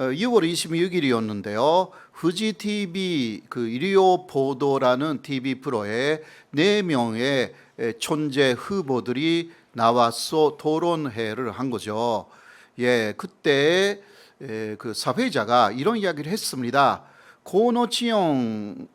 어, 6월 26일이었는데요. 후지 TV 그 일요 보도라는 TV 프로에 네 명의 에, 존재 후보들이 나와서 토론회를 한 거죠. 예, 그때 에, 그 사회자가 이런 이야기를 했습니다. 고노치용에는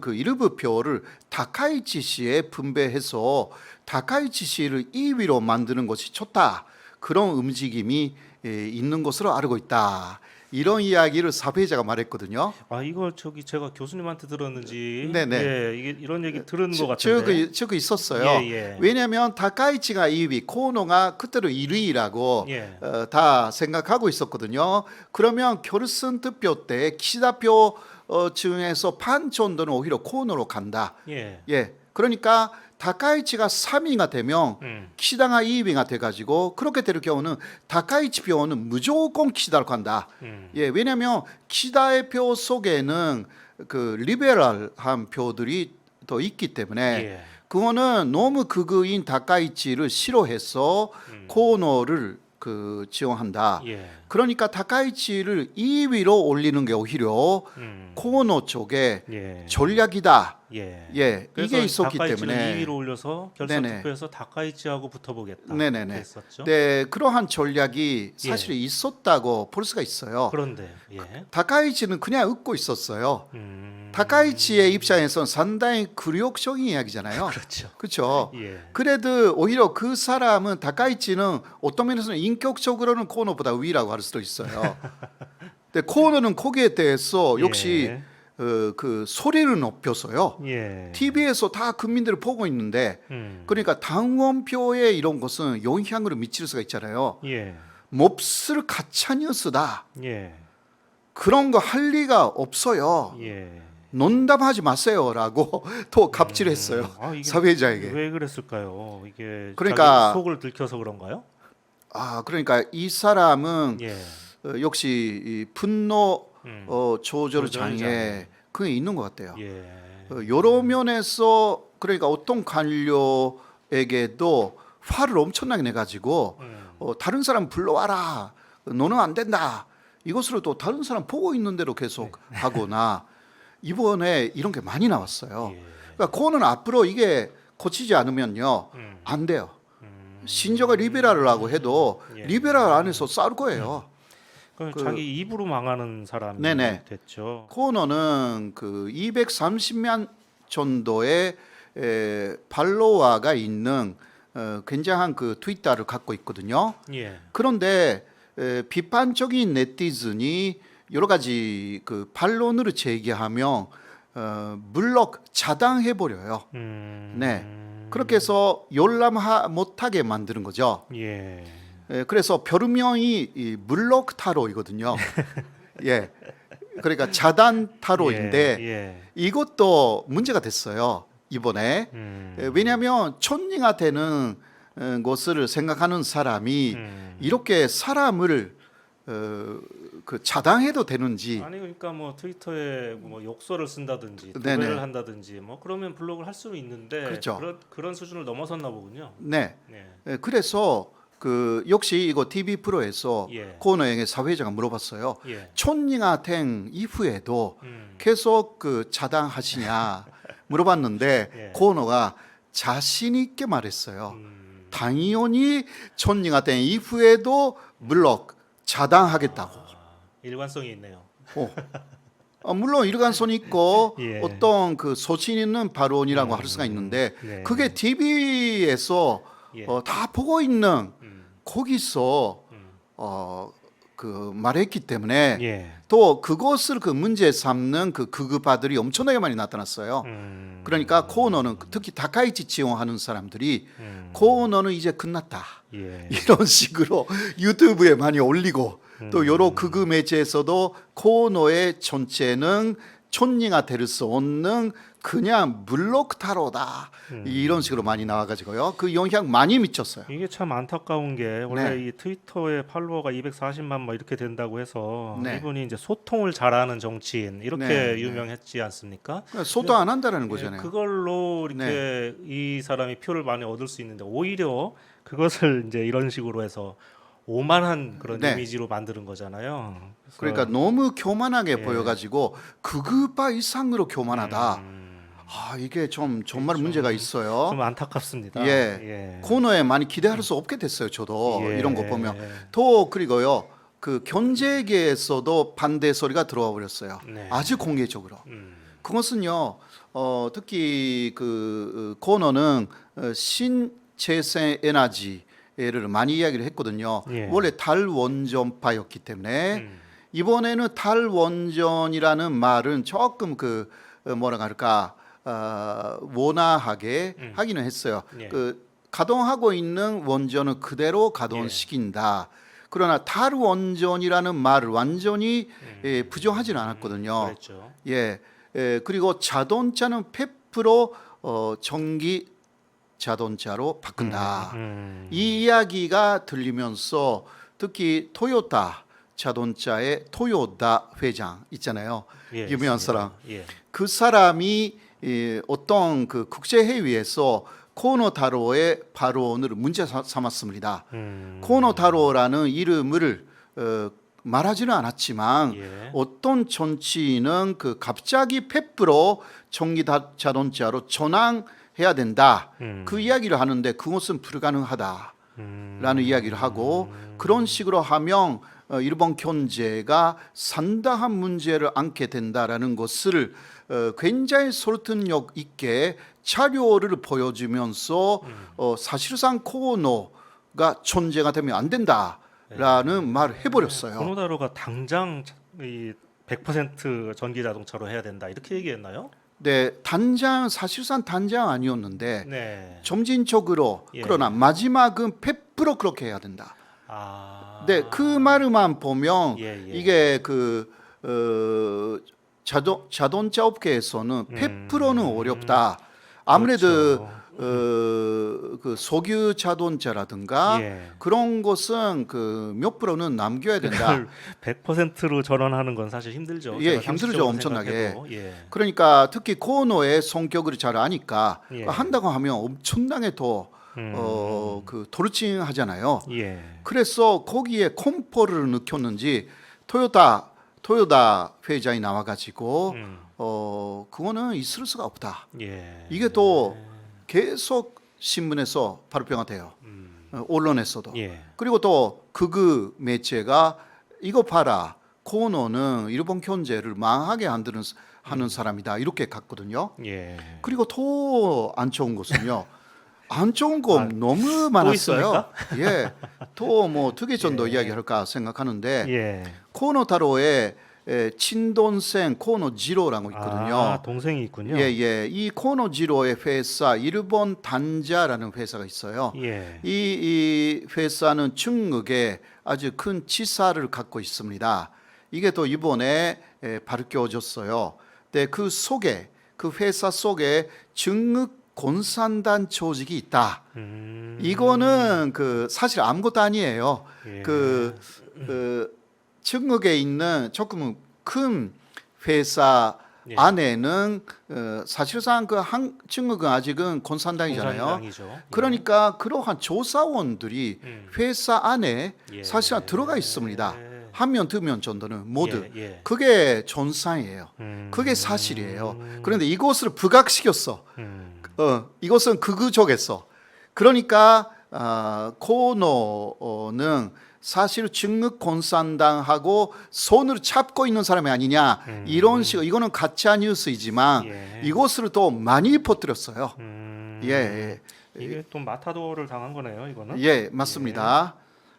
그 일부 표를 다카이치 씨에 분배해서 다카이치 씨를 2위로 만드는 것이 좋다. 그런 움직임이 에, 있는 것으로 알고 있다. 이런 이야기를 사회자가 말했거든요. 아 이걸 저기 제가 교수님한테 들었는지 네네. 예, 이게 이런 얘기 들은 것 같은데. 저거 저거 있었어요. 예, 예. 왜냐하면 다카이치가 2위, 코노가 그때로 1위라고 예. 어, 다 생각하고 있었거든요. 그러면 결선 투표 때 키시다표 어, 중에서 반 정도는 오히려 코노로 간다. 예. 예, 그러니까 다카이치가 3위가 되면 음. 키시다가 2위가 돼가지고 그렇게 될 경우는 다카이치 표는 무조건 키시다로 간다. 음. 예, 왜냐하면 키시다의 표 속에는 그 리베럴한 표들이 더 있기 때문에 예. 그거는 너무 극우인 다카이치를 싫어해서 음. 코노를 그 지원한다. 예. 그러니까 다카이치를 2위로 올리는 게 오히려 음. 코노 쪽의 예. 전략이다. 예. 예, 이게 있었기 때문에 2위로 올려서 결선 네네. 투표에서 다카이치하고 붙어보겠다. 네네네. 했었죠. 네, 그러한 전략이 예. 사실 있었다고 볼 수가 있어요. 그런데 예. 다카이치는 그냥 웃고 있었어요. 음. 다카이치의 입장에선 상당히 굴욕적인 이야기잖아요. 그렇죠. 그렇죠. 예. 그래도 오히려 그 사람은 다카이치는 어떤 면에서는 인격적으로는 코너보다 위라고 할 수도 있어요. 근데 코너는 거기에 대해서 역시 예. 어, 그 소리를 높여서요. 예. TV에서 다 국민들을 보고 있는데 음. 그러니까 당원표에 이런 것은 영향을 미칠 수가 있잖아요. 예. 몹쓸 가짜 뉴스다. 예. 그런 거 할 리가 없어요. 예. 논담하지 마세요라고 또 갑질했어요. 음. 아, 사회자에게. 왜 그랬을까요? 이게 그러니까- 속을 들켜서 그런가요? 아 그러니까 이 사람은 예. 어, 역시 이 분노 음. 어, 조절 장애 장애. 그게 있는 것 같아요. 예. 어, 여러 면에서 그러니까 어떤 관료에게도 화를 엄청나게 내 가지고 음. 어, 다른 사람 불러와라. 너는 안 된다. 이것으로 또 다른 사람 보고 있는 대로 계속 네. 하거나 이번에 이런 게 많이 나왔어요. 예. 그러니까 그거는 앞으로 이게 고치지 않으면요 음. 안 돼요. 음. 신조가 리베랄이라고 해도 예. 리베랄 안에서 싸울 거예요. 그 그- 자기 입으로 망하는 사람이 네네. 됐죠. 코너는 그 230만 정도의 에, 팔로워가 있는 어, 굉장한 그 트위터를 갖고 있거든요. 예. 그런데 에, 비판적인 네티즌이 여러 가지 그 반론을 제기하면 어, 물럭 차단해 버려요. 음. 네. 그렇게 해서 열람하 못하게 만드는 거죠. 예. 예, 그래서 별명이 이 물럭 타로이거든요. 예. 그러니까 자단 타로인데 예. 예. 이것도 문제가 됐어요. 이번에. 음. 예, 왜냐하면 천리가 되는 어, 것을 생각하는 사람이 음. 이렇게 사람을 어, 그 차단해도 되는지 아니 그러니까 뭐 트위터에 뭐 욕설을 쓴다든지. 도배를 한다든지 뭐 그러면 블로그를 할 수는 있는데 그렇죠. 런 그런 수준을 넘어섰나 보군요. 네. 네. 예, 그래서 그 역시 이거 TV 프로에서 예. 코너에게 사회자가 물어봤어요. 예. 촌리가탱 이후에도 음. 계속 그 차단하시냐 물어봤는데 예. 코너가 자신 있게 말했어요. 음. 당연히 촌리가탱 이후에도 물론 차단하겠다고. 아, 일관성이 있네요. 어. 어, 물론 일관성이 있고 예. 어떤 그 소신 있는 발언이라고 할 수가 있는데 네. 그게 TV에서 예. 어, 다 보고 있는 음. 거기서 음. 어, 그 말했기 때문에 예. 또 그것을 그 문제 삼는 그 극우파들이 엄청나게 많이 나타났어요. 음. 그러니까 코너는 특히 다카이치 지원하는 사람들이 음. 코너는 이제 끝났다 예. 이런 식으로 유튜브에 많이 올리고 음. 또 여러 극우 매체에서도 코너의 전체는 촌리가 될 수 없는 그냥 물록 타로다 음. 이런 식으로 많이 나와가지고요 그 영향 많이 미쳤어요. 이게 참 안타까운 게 원래 네. 이 트위터의 팔로워가 240만 뭐 이렇게 된다고 해서 네. 이분이 이제 소통을 잘하는 정치인 이렇게 네, 네. 유명했지 않습니까? 소도 안 한다는 거잖아요. 예, 그걸로 이렇게 이 사람이 표를 많이 얻을 수 있는데 오히려 그것을 이제 이런 식으로 해서 오만한 그런 네. 이미지로 만드는 거잖아요. 그러니까 너무 교만하게 예. 보여가지고 그급바 이상으로 교만하다. 음, 아 이게 좀 정말 좀- 문제가 있어요. 좀 안타깝습니다. 예. 코너에 많이 기대할 수 없게 됐어요. 저도 예. 이런 거 보면 또 그리고요 그 경제계에서도 반대 소리가 들어와 버렸어요. 네. 아주 공개적으로. 음, 그것은요 어, 특히 그 어, 코너는 어, 신재생 에너지 를 많이 이야기를 했거든요. 예. 원래 탈원전파였기 때문에 음, 이번에는 탈원전이라는 말은 조금 그 어, 뭐라 할까 어, 원화하게 음. 하기는 했어요. 예. 그 가동하고 있는 원전은 그대로 예. 가동시킨다. 그러나 탈원전이라는 말을 완전히 음. 예, 부정하지는 않았거든요. 그랬죠. 예, 예, 그리고 자동차는 100% 어, 전기 자동차로 바꾼다. 음, 이 이야기가 들리면서 특히 토요타 자동차의 토요다 회장 있잖아요. 예, 유명한. 사람. 예. 그 사람이 예, 어떤 그 국제 회의에서 코노 타로의 발언을 문제 삼- 삼았습니다. 음, 코노 타로라는 이름을 어, 말하지는 않았지만 예. 어떤 정치인은 그 갑자기 100% 전기 다- 자동차로 전환 해야 된다. 음, 그 이야기를 하는데 그것은 불가능하다라는 음, 이야기를 하고 그런 식으로 하면 어, 일본 경제가 상당한 문제를 안게 된다라는 것을 어, 굉장히 설득력 있게 자료를 보여주면서 어, 사실상 코노가 존재가 되면 안 된다라는 말을 해버렸어요. 코노다로가 당장 이100% 전기 자동차로 해야 된다 이렇게 얘기했나요? 네, 단장 사실상 단장 아니었는데 네. 점진적으로 예. 그러나 마지막은 100% 그렇게 해야 된다. 아. 네, 그 말만 보면 예, 예. 이게 그 어, 자동 자동차 업계에서는 100%는 어렵다. 아무래도 음. 그렇죠. 어, 그 석유 자동차라든가 예. 그런 것은 그 몇 프로는 남겨야 된다. 그걸 100%로 전환하는 건 사실 힘들죠. 예, 제가 힘들죠, 상식적으로 엄청나게. 생각해도. 예. 그러니까 특히 코너의 성격을 잘 아니까 예. 한다고 하면 엄청나게 더 음. 어, 그 도르칭 하잖아요. 예. 그래서 거기에 콤포를 느꼈는지 토요타 토요타 회장이 나와가지고 음. 어 그거는 있을 수가 없다. 예. 이게 또 계속 신문에서 발표가 돼요. 음. 어, 언론에서도. 예. 그리고 또 극우 매체가 이거 봐라 코너는 일본 경제를 망하게 만드는 스- 하는 사람이다 이렇게 갔거든요. 예. 그리고 또 안 좋은 것은요. 안 좋은 거 아, 너무 많았어요. 예. 또 뭐 특이점도 예. 이야기할까 생각하는데 예. 코노 타로의 에, 친동생 코노지로라고 있거든요. 아, 동생이 있군요. 예, 예. 이 코노지로의 회사 일본 단자라는 회사가 있어요. 예. 이, 이 회사는 중국에 아주 큰 지사를 갖고 있습니다. 이게 또 이번에 에, 밝혀졌어요. 근데 그 속에 그 회사 속에 중국 공산당 조직이 있다. 음. 이거는 그 사실 아무것도 아니에요. 예. 그, 그 중국에 있는 조금 큰 회사 예. 안에는 어, 사실상 그 한, 중국은 아직은 공산당이잖아요. 공산당이죠. 그러니까 그러한 조사원들이 음. 회사 안에 예. 사실상 들어가 있습니다. 한 명, 두 명 정도는 모두. 예. 예. 그게 전상이에요. 음. 그게 사실이에요. 그런데 이것을 부각시켰어. 음. 어, 이것은 극우적에서. 그러니까 아, 코노는 사실 중국 공산당하고 손을 잡고 있는 사람이 아니냐 이런 식 이거는 가짜 뉴스이지만 음. 예. 이것을 또 많이 퍼뜨렸어요. 음. 예, 예. 이게 또 마타도를 당한 거네요, 이거는. 예, 맞습니다.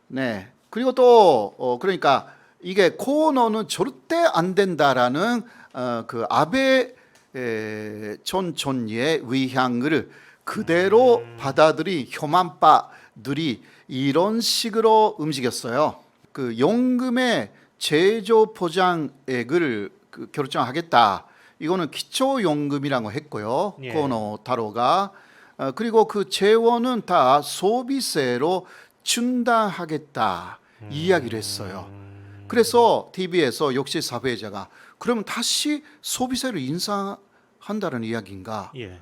네. 그리고 또 어, 그러니까 이게 코너는 절대 안 된다라는 어, 그 아베 에, 전 총리의 의향을 그대로 받아들이 혐한파들이 이런 식으로 움직였어요. 그 연금의 제조 보장액을 그 결정하겠다. 이거는 기초 연금이라고 했고요. 예. 코너 타로가 어, 그리고 그 재원은 다 소비세로 충당하겠다 이야기를 했어요. 그래서 TV에서 역시 사회자가 그러면 다시 소비세를 인상한다는 이야기인가? 예.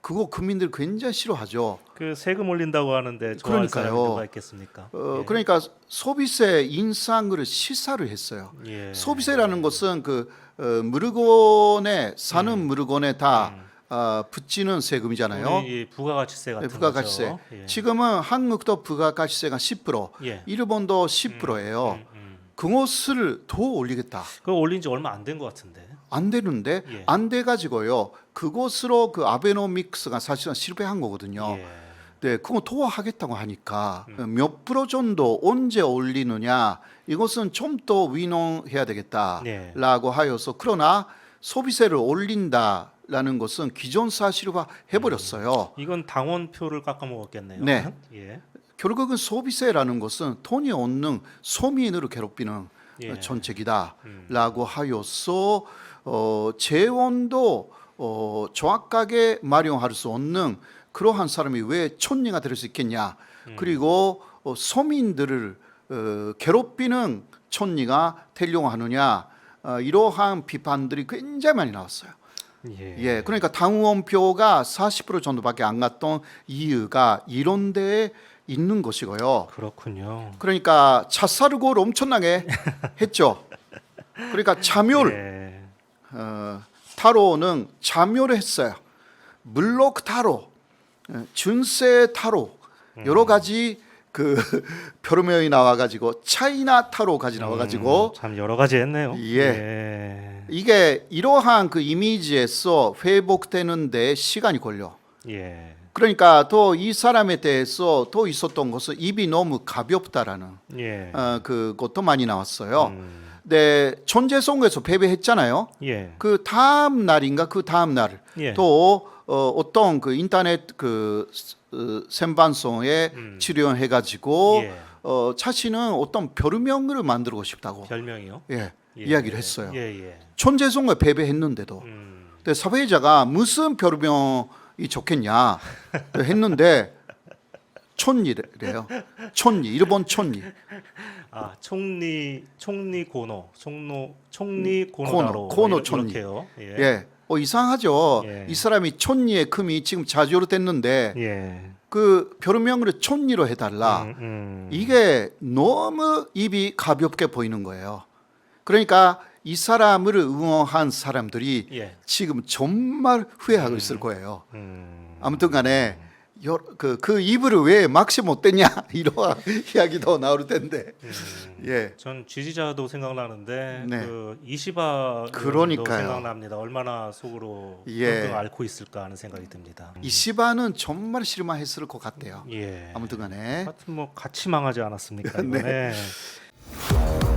그거 국민들 굉장히 싫어하죠. 그 세금 올린다고 하는데 좋아할 사람이 그러니까요. 누가 있겠습니까? 어, 예. 그러니까 소비세 인상을 시사를 했어요. 예. 소비세라는 것은 그 어, 물건에 사는 음. 물건에 다 어, 붙이는 세금이잖아요. 우리 이 부가가치세 같은 네, 부가가치세. 거죠. 예. 지금은 한국도 부가가치세가 10%, 예. 일본도 10%예요. 음, 음. 그것을 더 올리겠다. 그거 올린 지 얼마 안 된 것 같은데. 안 되는데 예. 안 돼 가지고요. 그것으로 그 아베노믹스가 사실은 실패한 거거든요. 예. 네, 그거 더 하겠다고 하니까 음. 몇 프로 정도 언제 올리느냐 이것은 좀 더 위농해야 되겠다라고 네. 하여서 그러나 소비세를 올린다 라는 것은 기존 사실화 해버렸어요. 이건 당원표를 깎아 먹었겠네요. 네. 예. 결국은 소비세라는 것은 돈이 없는 소민을 괴롭히는 예. 어, 정책이다라고 음. 하여서 어, 재원도 어, 정확하게 마련할 수 없는 그러한 사람이 왜 촌리가 될 수 있겠냐 음. 그리고 어, 소민들을 어, 괴롭히는 촌리가 되려고 하느냐 어, 이러한 비판들이 굉장히 많이 나왔어요. 예. 예, 그러니까 당원표가 40% 정도밖에 안 갔던 이유가 이런 데에 있는 것이고요. 그렇군요. 그러니까 차사르고를 엄청나게 했죠. 그러니까 참여를 예. 어, 타로는 참여를 했어요. 물록 타로, 어, 준세 타로 여러 가지 그 표명이 나와가지고 차이나 타로까지 나와가지고 음, 참 여러 가지 했네요. 예. 예. 이게 이러한 그 이미지에서 회복되는데 시간이 걸려. 예. 그러니까 또 이 사람에 대해서 또 있었던 것은 입이 너무 가볍다라는 예. 어, 그것도 많이 나왔어요. 음, 네, 천재송에서 패배했잖아요. 예. 그 다음 날인가 그 다음 날 예. 또 어, 어떤 그 인터넷 그 어, 생방송에 음. 출연해가지고 예. 어, 자신은 어떤 별명을 만들고 싶다고 별명이요? 예, 예. 이야기를 했어요. 예, 예. 천재송에 패배했는데도 음. 근데 사회자가 무슨 별명 이 좋겠냐 했는데 촌리래요. 촌리 일본 촌리 아, 총리 총리 고노, 총노 총리 고노나로 코노 이렇- 총리. 이렇게요. 예. 예. 어 이상하죠. 예. 이 사람이 촌리의 금이 지금 자주로 됐는데 예. 그 별명을 촌리로 해달라. 음, 음. 이게 너무 입이 가볍게 보이는 거예요. 그러니까 이 사람을 응원한 사람들이 예. 지금 정말 후회하고 있을 거예요. 음. 아무튼 간에 그, 그 입을 왜 막시 못됐냐 이러한 이야기도 나올 텐데 음. 예 전 지지자도 생각나는데 네. 그 이시바 그러니까요. 생각납니다. 얼마나 속으로 예. 끙끙 앓고 있을까 하는 생각이 듭니다. 이시바는 정말 실망했을 것 같아요. 예. 아무튼 간에 하여튼 뭐 같이 망하지 않았습니까? 네. 이번에.